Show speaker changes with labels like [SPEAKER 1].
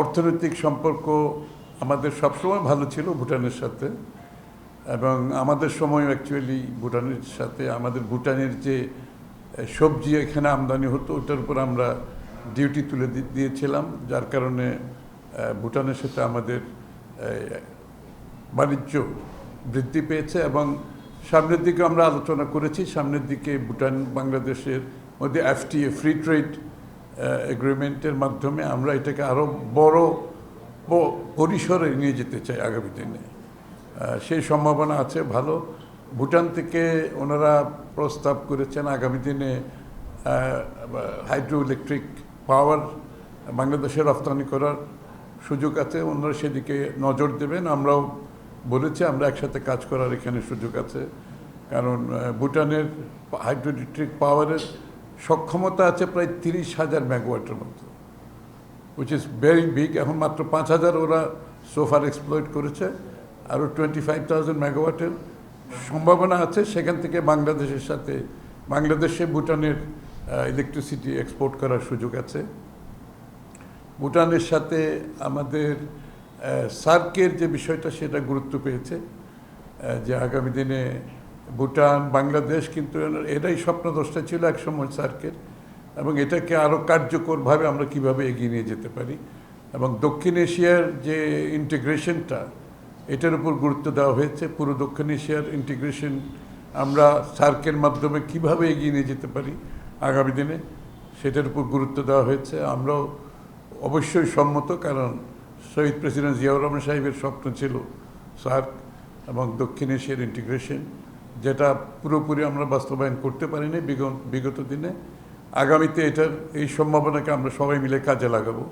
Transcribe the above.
[SPEAKER 1] অর্থনৈতিক সম্পর্ক আমাদের সবসময় ভালো ছিল ভুটানের সাথে, এবং আমাদের সময় অ্যাকচুয়ালি ভুটানের সাথে, আমাদের ভুটানের যে সবজি এখানে আমদানি হতো, ওটার উপর আমরা ডিউটি তুলে দিয়েছিলাম, যার কারণে ভুটানের সাথে আমাদের বাণিজ্য বৃদ্ধি পেয়েছে, এবং সামনের দিকে আমরা আলোচনা করেছি, সামনের দিকে ভুটান, বাংলাদেশের মধ্যে এফটিএ ফ্রি ট্রেড এগ্রিমেন্টের মাধ্যমে আমরা এটাকে আরও বড় পরিসরে নিয়ে যেতে চাই আগামী দিনে। সেই সম্ভাবনা আছে, ভালো। ভুটান থেকে ওনারা প্রস্তাব করেছেন আগামী দিনে হাইড্রো ইলেকট্রিক পাওয়ার বাংলাদেশে রপ্তানি করার সুযোগ আছে। ওনারা সেদিকে নজর দেবেন। আমরাও বলেছি, আমরা একসাথে কাজ করার এখানে সুযোগ আছে। কারণ ভুটানের হাইড্রো ইলেকট্রিক পাওয়ারের সক্ষমতা আছে প্রায় তিরিশ হাজার মেগাওয়াটের মতো উইচ ইজ ভেরি বিগ এখন মাত্র পাঁচ হাজার ওরা সোফার এক্সপ্লয়েট করেছে, আরও টোয়েন্টি ফাইভ থাউজেন্ড মেগাওয়াটের সম্ভাবনা আছে। সেখান থেকে বাংলাদেশের সাথে, বাংলাদেশে ভুটানের ইলেকট্রিসিটি এক্সপোর্ট করার সুযোগ আছে। ভুটানের সাথে আমাদের সার্কের যে বিষয়টা, সেটা গুরুত্ব পেয়েছে যে আগামী দিনে ভুটান, বাংলাদেশ কিন্তু এটাই স্বপ্নদ্রষ্টা ছিল একসময় সার্কের, এবং এটাকে আরও কার্যকরভাবে আমরা কীভাবে এগিয়ে নিয়ে যেতে পারি। এবং দক্ষিণ এশিয়ার যে ইন্টিগ্রেশনটা এটার উপর গুরুত্ব দেওয়া হয়েছে। পুরো দক্ষিণ এশিয়ার ইন্টিগ্রেশন আমরা সার্কের মাধ্যমে কীভাবে এগিয়ে নিয়ে যেতে পারি আগামী দিনে, সেটার উপর গুরুত্ব দেওয়া হয়েছে। আমরাও অবশ্যই সম্মত, কারণ শহীদ প্রেসিডেন্ট জিয়াউর রহমান সাহেবের স্বপ্ন ছিল সার্ক এবং দক্ষিণ এশিয়ার ইন্টিগ্রেশন যেটা পুরোপুরি আমরা বাস্তবায়ন করতে পারিনি বিগত দিনে। আগামীতে এটার এই সম্ভাবনাকে আমরা সবাই মিলে কাজে লাগাবো।